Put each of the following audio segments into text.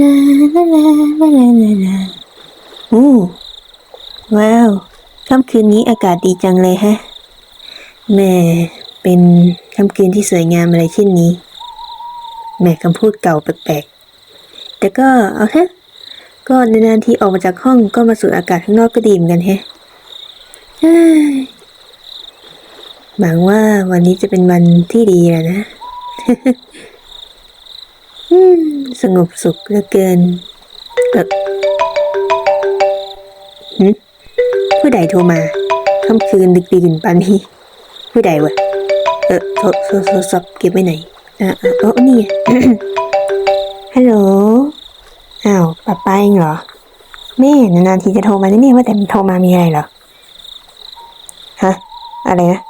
ลาลาลาลาลาลาลาอู้ว้าวค่ำคืนนี้อากาศดีจังเลยฮะแหม่เป็นค่ำคืนที่สวยงามอะไรเช่นนี้แหม่คำพูดเก่าแปลกๆ แต่ก็เอาเถอะก็นานๆที่ออกมาจากห้องก็มาสูดอากาศข้างนอกก็ดีเหมือนกันแฮะหวังว่าวันนี้จะเป็นวันที่ดีแหละนะ สงบสุขเหลือเกินเออหึผู้ใดโทรมาค่ำคืนดึกดื่นปานนี้ ผู้ใดวะ เออโทรโทรโทรศัพท์เก็บไว้ไหนอ่าอ่าอ๋อนี่ฮัลโหล อ้าวป้าป้าเองเหรอ แม่นานๆทีจะโทรมาเนี่ยว่าแต่โทรมามีอะไรเหรอ ฮะ อะไรนะ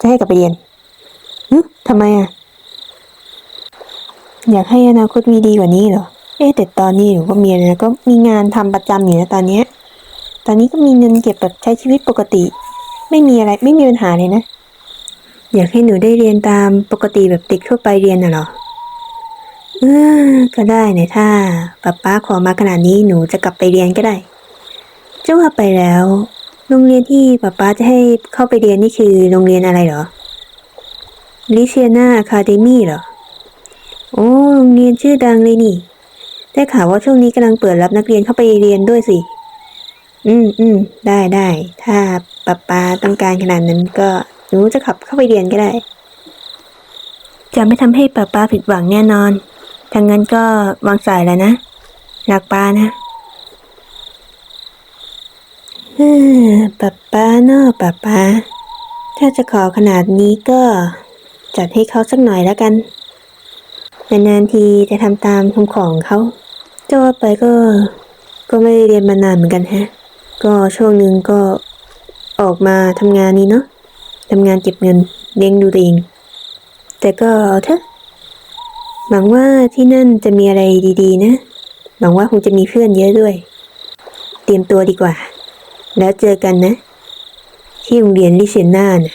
จะให้กลับไปเรียนฮึทำไมอะ อยากให้อนาคตมีดีกว่านี้เหรอ เอ๊ะแต่ตอนนี้หนูก็มีนะก็มีงานทำประจำอยู่นะตอนเนี้ยตอนนี้ก็มีเงินเก็บแบบใช้ชีวิตปกติ ไม่มีอะไรไม่มีปัญหาเลยนะ อยากให้หนูได้เรียนตามปกติแบบเด็กทั่วไปเรียนน่ะเหรอเออก็ได้เนี่ยถ้าป๊าป๊าขอมาขนาดนี้หนูจะกลับไปเรียนก็ได้จะว่าไปแล้วโรงเรียนที่ป๊าป๊าจะให้เข้าไปเรียนนี่คือโรงเรียนอะไรเหรอลิเซียนาอะคาเดมี่เหรอ โอ้โรงเรียนชื่อดังเลยนี่ ได้ข่าวว่าช่วงนี้กำลังเปิดรับนักเรียนเข้าไปเรียนด้วยสิ อืมอืมได้ได้ถ้าป๊าป๊าต้องการขนาดนั้นก็หนูจะขับเข้าไปเรียนก็ได้ จะไม่ทำให้ป๊าป๊าผิดหวังแน่นอนถ้างั้นก็วางสายแล้วนะรักป้านะเฮ้อป๊าป๊าเนอะป๊าป๊าถ้าจะขอขนาดนี้ก็จัดให้เขาสักหน่อยแล้วกัน นานๆทีจะทำตามคำของเขาจะว่าไปก็ ก็ไม่ได้เรียนมานานเหมือนกันฮะ ก็ช่วงหนึ่งก็ออกมาทำงานนี้เนาะทำงานเก็บเงินเลี้ยงดูตัวเอง แต่ก็เอาเถอะหวังว่าที่นั่นจะมีอะไรดีๆ นะ หวังว่าคงจะมีเพื่อนเยอะด้วย เตรียมตัวดีกว่า แล้วเจอกันนะ ที่โรงเรียนลิเซียนานะ